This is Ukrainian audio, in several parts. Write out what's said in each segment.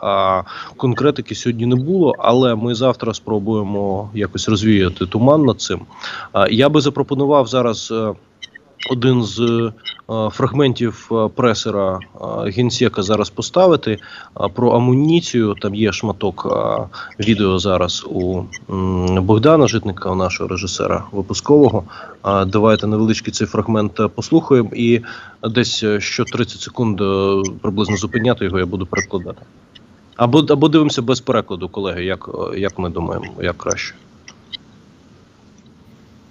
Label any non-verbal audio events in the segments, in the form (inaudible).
А конкретики сьогодні не було, але ми завтра спробуємо якось розвіяти туман над цим. Я би запропонував зараз е, один з е, фрагментів е, пресера е, генсека зараз поставити про амуніцію. Там є шматок відео зараз у Богдана Житника, у нашого режисера випускового. Давайте невеличкий цей фрагмент послухаємо, і десь що 30 секунд приблизно зупиняти його, я буду перекладати. Або, або дивимося без перекладу, колеги, як, як ми думаємо, як краще.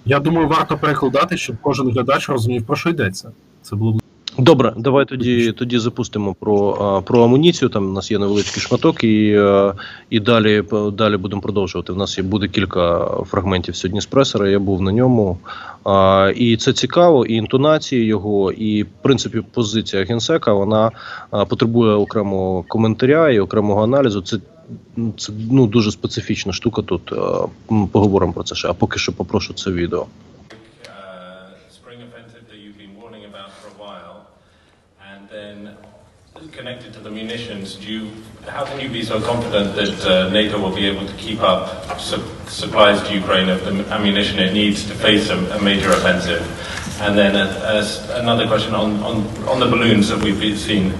Я думаю, варто перекладати, щоб кожен глядач розумів, про що йдеться. Це було б Добре, давай тоді тоді запустимо про, про амуніцію. Там у нас є невеличкий шматок, і, і далі далі будемо продовжувати. У нас є буде кілька фрагментів сьогодні з пресера. Я був на ньому. А, і це цікаво, і інтонації його, і в принципі позиція генсека вона потребує окремого коментаря і окремого аналізу. Це це ну дуже специфічна штука. Тут Е, поговоримо про це ще. А поки що попрошу це відео. uh, a connected to the munitions, do you, how can you be so confident that uh, NATO will be able to keep up su- supplies to Ukraine of the ammunition it needs to face a, a major offensive? And then uh, as another question on, on, on the balloons that we've seen.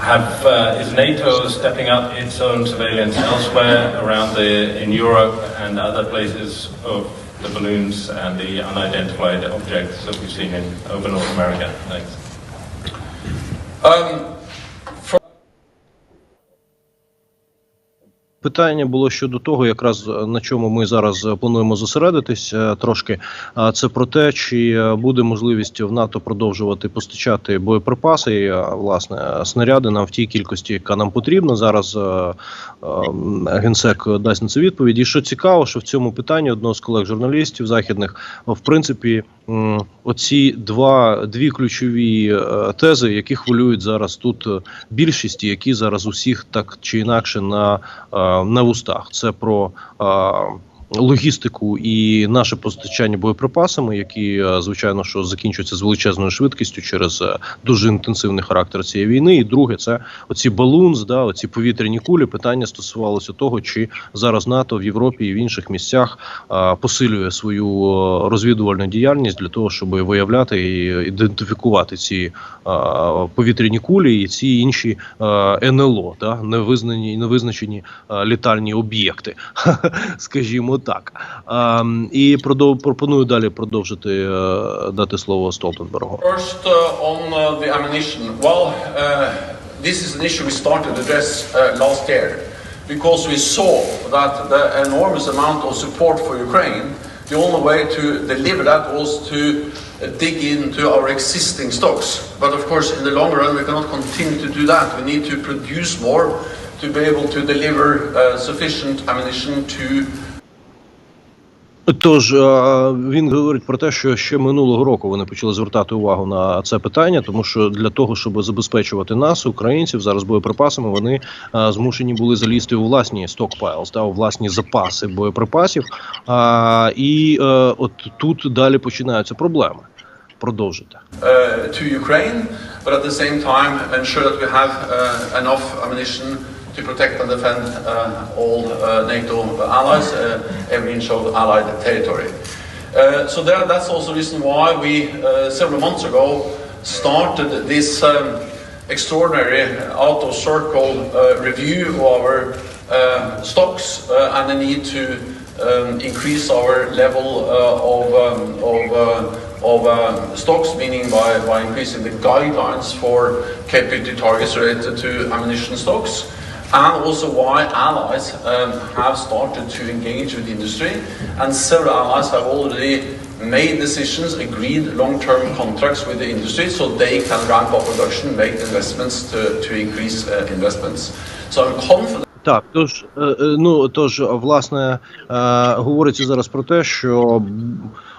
Have, uh, is NATO stepping up its own surveillance elsewhere around the, in Europe and other places of the balloons and the unidentified objects that we've seen in over North America? Thanks. Um, Питання було щодо того, якраз е, на чому ми зараз е, плануємо зосередитись е, трошки. Це про те, чи буде можливість в НАТО продовжувати постачати боєприпаси, і, власне снаряди нам в тій кількості, яка нам потрібна. Зараз генсек дасть на це відповідь. І що цікаво, що в цьому питанні одного з колег журналістів західних в принципі оці два дві ключові е, тези, які хвилюють зараз тут е, більшість, які зараз усіх так чи інакше на е, на вустах. Це про логістику і наше постачання боєприпасами, які е, звичайно що закінчуються з величезною швидкістю через е, дуже інтенсивний характер цієї війни. І друге, це оці балунз, да, оці повітряні кулі. Питання стосувалося того, чи зараз НАТО в Європі і в інших місцях е, посилює свою розвідувальну діяльність для того, щоб виявляти і ідентифікувати ці повітряні кулі і ці інші НЛО, да, невизнані невизначені літальні об'єкти, (laughs) скажімо так. А, і продов, пропоную далі продовжити е, дати слово Столтенбергу. First, uh, on uh, the ammunition. Well, uh, this is an issue we started to address uh, last year because we saw that the enormous amount of support for Ukraine, the only way to deliver that was to uh, dig into our existing stocks. But of course, in the long run, we cannot continue to do that. We need to produce more to be able to deliver uh, sufficient ammunition to Тож е, він говорить про те, що ще минулого року вони почали звертати увагу на це питання, тому що для того, щоб забезпечувати нас, українців, зараз боєприпасами, вони е, змушені були залізти у власні stockpiles, та у власні запаси боєприпасів. І е, от тут далі починаються проблеми. Продовжити. uh, to Ukraine, but at the same time ensure that we have uh, enough ammunition to protect and defend uh, all uh, NATO allies, every inch of allied territory. Uh, so there, that's also the reason why we, several months ago, started this um, extraordinary out of circle uh, review of our uh, stocks uh, and the need to um, increase our level of, um, of, of um, stocks, meaning by, by increasing the guidelines for KPT targets related to ammunition stocks And also why allies um, have started to engage with industry, and several allies have already made decisions, agreed long-term contracts with the industry, so they can ramp up production, make investments to, to increase uh, investments. So I'm confident. Так, тож е, е, ну тож, власне, е, говориться зараз про те, що м,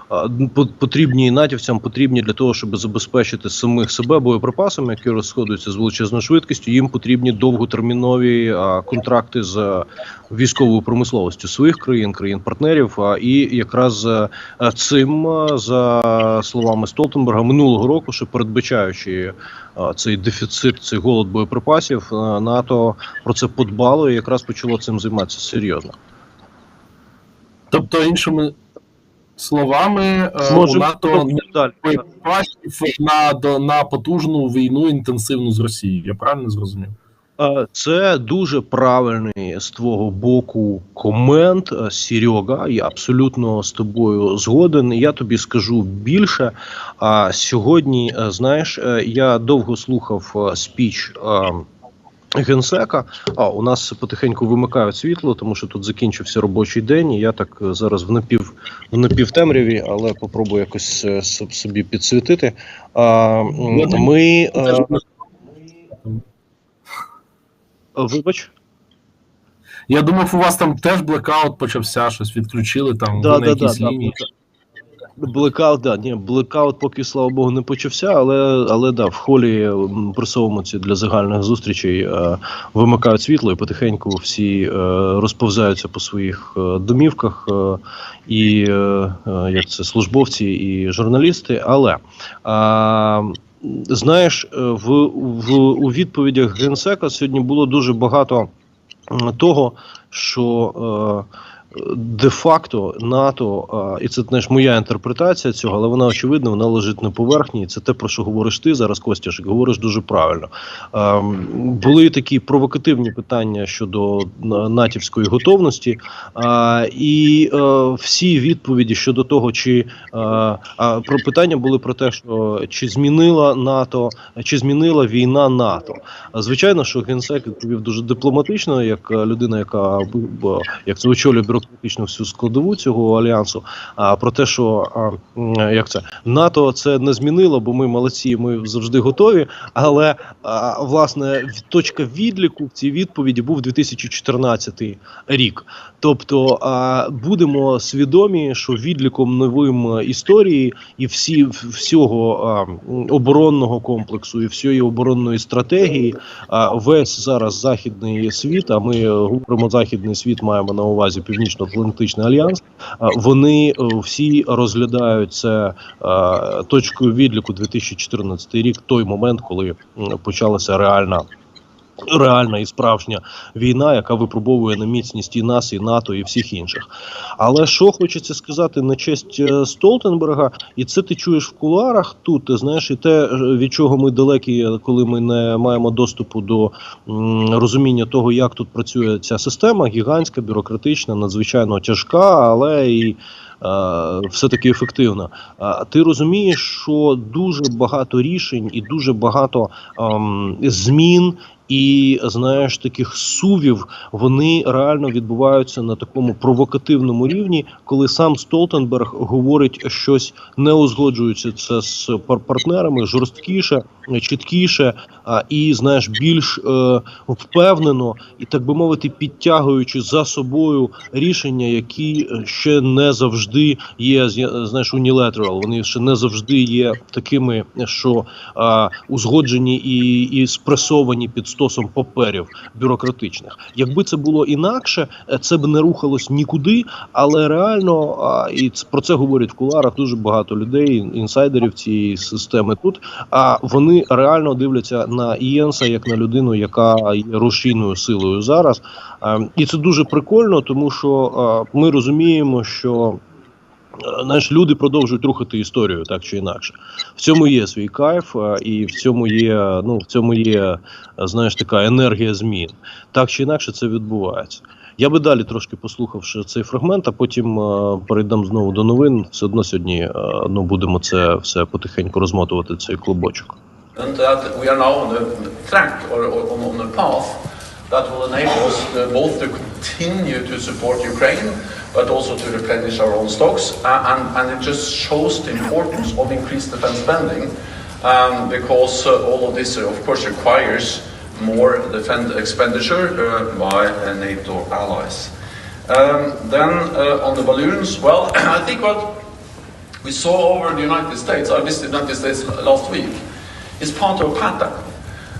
а, по- потрібні і натівцям, потрібні для того, щоб забезпечити самих себе боєприпасами, які розходуються з величезною швидкістю. Їм потрібні довготермінові контракти з військовою промисловістю своїх країн, країн-партнерів. І якраз е, е, цим, е, за словами Столтенберга, минулого року, що передбачаючи цей дефіцит, цей голод боєприпасів, е, НАТО про це подбало і якраз почало цим займатися серйозно. Тобто, іншими словами, е, у НАТО продовжити далі. на, на потужну війну інтенсивну з Росією. Я правильно зрозумів? Це дуже правильний з твого боку комент, е, Серега. Я абсолютно з тобою згоден. Я тобі скажу більше. А сьогодні, е, знаєш, я довго слухав спіч. Генсека, а у нас потихеньку вимикають світло, тому що тут закінчився робочий день. І я так е, зараз в напів в напівтемряві, але попробую якось е, собі підсвітити. А, ми е, вибач. Я думав, у вас там теж блекаут почався, щось відключили там Да, ви на да, да, якійсь да. лінії. Блекаут, да, ні, блекаут поки, слава Богу, не почався, але, але да, в холі пресовому для загальних зустрічей е, вимикають світло і потихеньку всі е, розповзаються по своїх е, домівках, е, і е, е, як це, службовці і журналісти. Але знаєш, в, в, у відповідях Генсека сьогодні було дуже багато того, що. Де-факто НАТО, і це знаєш, моя інтерпретація цього, але вона очевидна, вона лежить на поверхні. І це те, про що говориш ти зараз, Костяшик, говориш дуже правильно. Були такі провокативні питання щодо натівської готовності, і е, всі відповіді щодо того, чи про питання були про те, що чи змінила НАТО, чи змінила війна НАТО. Звичайно, що генсек відповів дуже дипломатично, як людина, яка як це очолює бюрократичну всю складову цього альянсу. А про те, що а, як це НАТО це не змінило, бо ми молодці, ми завжди готові. Але а, власне точка відліку в цій відповіді був 2014 рік. Тобто а, будемо свідомі, що відліком новим історії і всі всього а, оборонного комплексу і всієї оборонної стратегії а, весь зараз західний світ. А ми е, говоримо західний світ, маємо на увазі Північно-Атлантичний альянс. Вони е, всі розглядають це е, точкою відліку 2014 рік, той момент, коли почалася реальна. Реальна і справжня війна, яка випробовує на міцність і нас, і НАТО, і всіх інших. Але що хочеться сказати на честь е, Столтенберга, і це ти чуєш в кулуарах тут, ти знаєш, і те, е, від чого ми далекі, е, коли ми не маємо доступу до розуміння того, як тут працює ця система, гігантська, бюрократична, надзвичайно тяжка, але і е, все-таки ефективна. А ти розумієш, що дуже багато рішень і дуже багато ем, змін. І знаєш, таких сувів вони реально відбуваються на такому провокативному рівні, коли сам Столтенберг говорить щось, не узгоджуючи це з пар- партнерами жорсткіше, чіткіше, а і знаєш, більш е, впевнено і так би мовити, підтягуючи за собою рішення, які е, ще не завжди є знаєш, unilateral, Вони ще не завжди є такими, що а, узгоджені і, і спресовані під стосом паперів бюрократичних. Якби це було інакше, е, це б не рухалось нікуди. Але реально, а, і про це говорять в куларах дуже багато людей, інсайдерів цієї системи тут. А вони реально дивляться на Ієнса як на людину, яка є рушійною силою зараз. А, і це дуже прикольно, тому що а, ми розуміємо, що. Е, Знаєш, люди продовжують рухати історію так чи інакше. В цьому є свій кайф, і в цьому є, ну в цьому є, е, знаєш, така енергія змін. Так чи інакше це відбувається. Я би далі трошки послухавши цей фрагмент, а потім е, перейдемо знову до новин. Все одно сьогодні е, ну будемо це все потихеньку розмотувати цей клубочок. That will enable us both to continue to support Ukraine, but also to replenish our own stocks. Uh, and, and it just shows the importance of increased defense spending um, because uh, all of this, uh, of course, requires more defense expenditure by NATO allies. Um, then on the balloons, well, (clears throat) I think what we saw over the United States, I visited the United States last week, is part of a pattern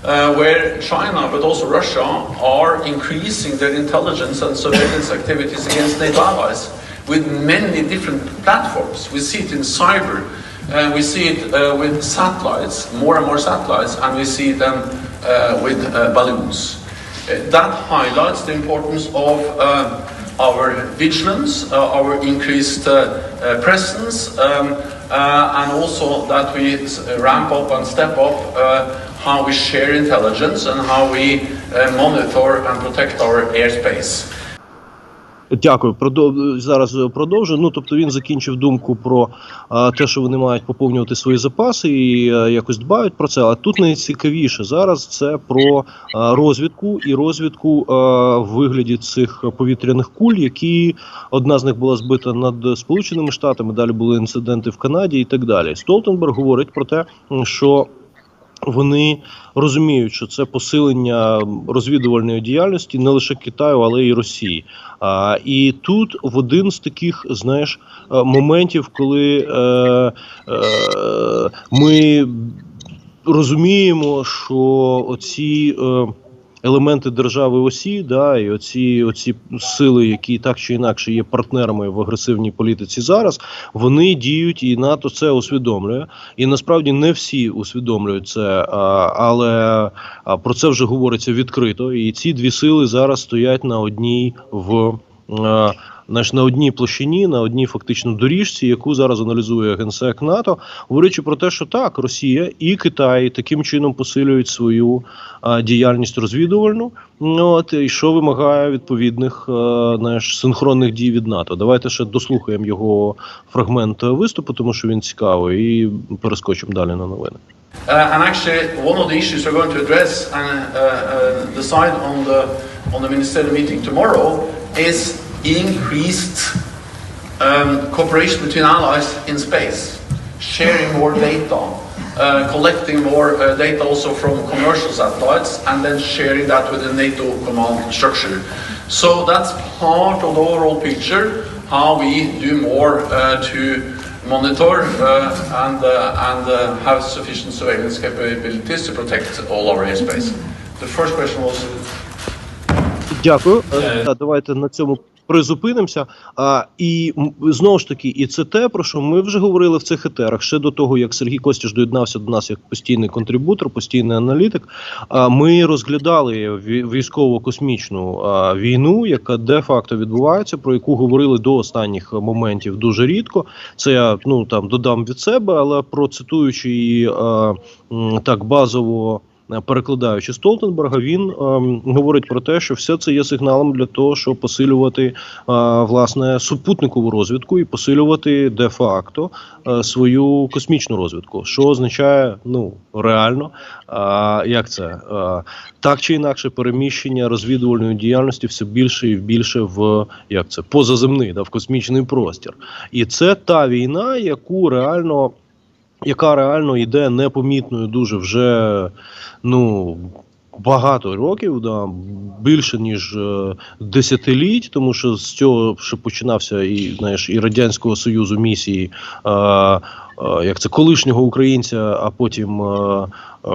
uh, where China, but also Russia, are increasing their intelligence and surveillance activities against NATO allies with many different platforms. We see it in cyber, uh, we see it uh, with satellites, more and more satellites, and we see them uh, with uh, balloons. Uh, that highlights the importance of our vigilance, our increased presence, um, and also that we ramp up and step up how we share intelligence and how we uh, monitor and protect our airspace. Дякую. Зараз е, продовжу. Ну тобто він закінчив думку про а, те, що вони мають поповнювати свої запаси і е, якось дбають про це. А тут найцікавіше зараз це про розвідку і розвідку в вигляді цих повітряних куль, які одна з них була збита над Сполученими Штатами. Далі були інциденти в Канаді і так далі. Столтенберг говорить про те, що вони розуміють, що це посилення розвідувальної діяльності не лише Китаю, але й Росії. А, і тут в один з таких, знаєш, е, моментів, коли е, е, ми розуміємо, що оці. Е, Елементи держави осі, да, і оці, оці сили, які так чи інакше є партнерами в агресивній політиці зараз, вони діють, і НАТО це усвідомлює. І насправді не всі усвідомлюють це, але про це вже говориться відкрито. І ці дві сили зараз стоять на одній в. А, Знаєш, на одній площині, на одній фактично доріжці, яку зараз аналізує генсек НАТО, говорячи про те, що так, Росія і Китай таким чином посилюють свою а, діяльність розвідувальну, ну, от і що вимагає відповідних а, знаєш, синхронних дій від НАТО. Давайте ще дослухаємо його фрагмент виступу, тому що він цікавий, і перескочимо далі на новини. Uh, and actually, one of the issues we're going to address and uh, uh, decide on the on the ministerial meeting tomorrow is increased um, cooperation between allies in space, sharing more data, uh, collecting more uh, data also from commercial satellites, and then sharing that with the NATO command structure. So that's part of the overall picture how we do more uh, to monitor uh, and, uh, and uh, have sufficient surveillance capabilities to protect all our airspace. The first question was Дякую. Е, Е. давайте на цьому призупинимося. А, і знову ж таки, і це те, про що ми вже говорили в цих етерах ще до того, як Сергій Костіш доєднався до нас як постійний контрибутор, постійний аналітик. А ми розглядали ві- військово-космічну війну, яка де-факто відбувається, про яку говорили до останніх моментів дуже рідко. Це я ну там додам від себе, але процитуючи її так базово. Е, Перекладаючи Столтенберга, він ем, говорить про те, що все це є сигналом для того, щоб посилювати е, власне супутникову розвідку і посилювати де-факто е, свою космічну розвідку, що означає ну реально, е, як це е, так чи інакше переміщення розвідувальної діяльності все більше і більше в як це позаземний, да, в космічний простір, і це та війна, яку реально. Яка реально йде непомітною дуже вже ну багато років, да, більше ніж е, десятиліть, тому що з цього ще починався і знаєш, і радянського союзу місії, е, е, як це колишнього українця, а потім е, е,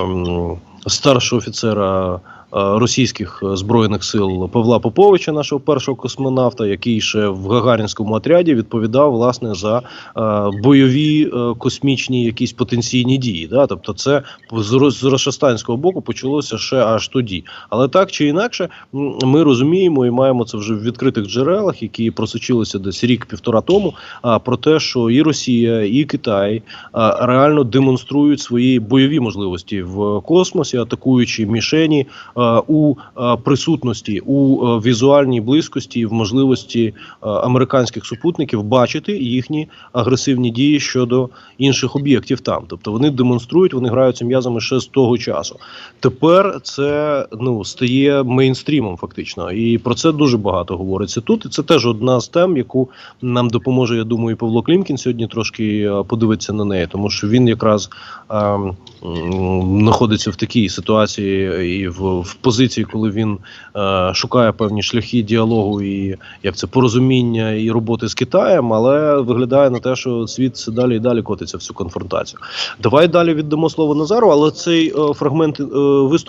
старшого офіцера. Е, Російських е, збройних сил Павла Поповича, нашого першого космонавта, який ще в Гагарінському отряді відповідав власне за е, бойові космічні якісь потенційні дії. Да? Тобто, це з, Ро- боку почалося ще аж тоді. Але так чи інакше, ми розуміємо і маємо це вже в відкритих джерелах, які просочилися десь рік-півтора тому. А про те, що і Росія, і Китай реально демонструють свої бойові можливості в космосі, атакуючи мішені у присутності у візуальній близькості, в можливості американських супутників бачити їхні агресивні дії щодо інших об'єктів там. Тобто вони демонструють, вони граються м'язами ще з того часу. Тепер це ну стає мейнстрімом, фактично, і про це дуже багато говориться тут. І це теж одна з тем, яку нам допоможе. Я думаю, і Павло Клімкін сьогодні трошки е, подивитися на неї, тому що він якраз ем, знаходиться в такій ситуації і в, в позиції, коли він е, шукає певні шляхи діалогу і як це порозуміння і роботи з Китаєм, але виглядає на те, що світ далі і далі котиться в цю конфронтацію. Давай далі віддамо слово Назару, але цей е, фрагмент е, виступу